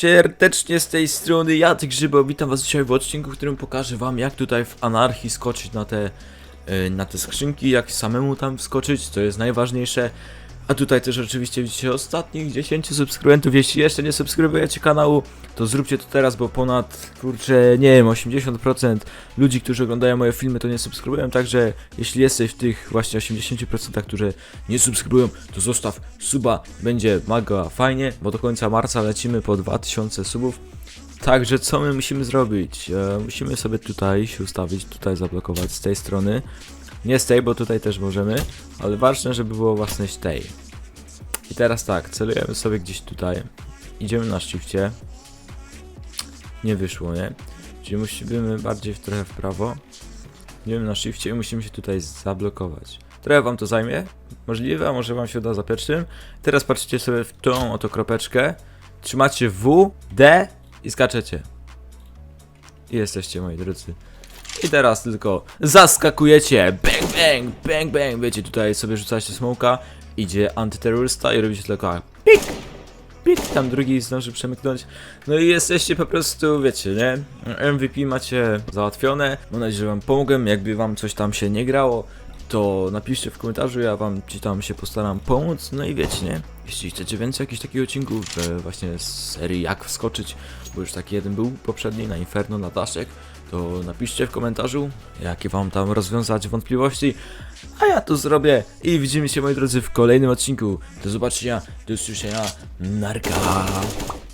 serdecznie z tej strony Jacek Grzybo, witam was dzisiaj w odcinku, w którym pokażę wam jak tutaj w anarchii skoczyć na te, y, na te skrzynki, jak samemu tam wskoczyć, co jest najważniejsze. A tutaj też oczywiście widzicie ostatnich 10 subskrybentów, jeśli jeszcze nie subskrybujecie kanału, to zróbcie to teraz, bo ponad, kurczę, nie wiem, 80% ludzi, którzy oglądają moje filmy to nie subskrybują, także jeśli jesteś w tych właśnie 80%, którzy nie subskrybują, to zostaw suba, będzie mega fajnie, bo do końca marca lecimy po 2000 subów. Także co my musimy zrobić? E, musimy sobie tutaj się ustawić, tutaj zablokować z tej strony. Nie z tej, bo tutaj też możemy, ale ważne, żeby było właśnie z tej. Teraz tak, celujemy sobie gdzieś tutaj. Idziemy na shifcie. Nie wyszło, nie? Czyli musimy bardziej w trochę w prawo. Idziemy na shifcie i musimy się tutaj zablokować. Trochę wam to zajmie, możliwe, a może wam się uda za pierwszym. Teraz patrzycie sobie w tą oto kropeczkę. Trzymacie W, D i skaczecie. I jesteście, moi drodzy. I teraz tylko zaskakujecie. Bang, bang, bang. Wiecie, tutaj sobie rzucacie smoka, idzie antyterrorysta i robicie tylko tak. Pik, pik. Tam drugi zdąży przemyknąć. No i jesteście po prostu, wiecie, nie? MVP macie załatwione. Mam nadzieję, że wam pomogłem. Jakby wam coś tam się nie grało, to napiszcie w komentarzu, ja wam ci tam się postaram pomóc. No i wiecie, nie? Jeśli chcecie więcej jakichś takich odcinków, e, właśnie z serii jak wskoczyć, bo już taki jeden był poprzedni na Inferno, na Daszek, to napiszcie w komentarzu, jakie wam tam rozwiązać wątpliwości, a ja to zrobię i widzimy się moi drodzy w kolejnym odcinku. Do zobaczenia, do usłyszenia, narka!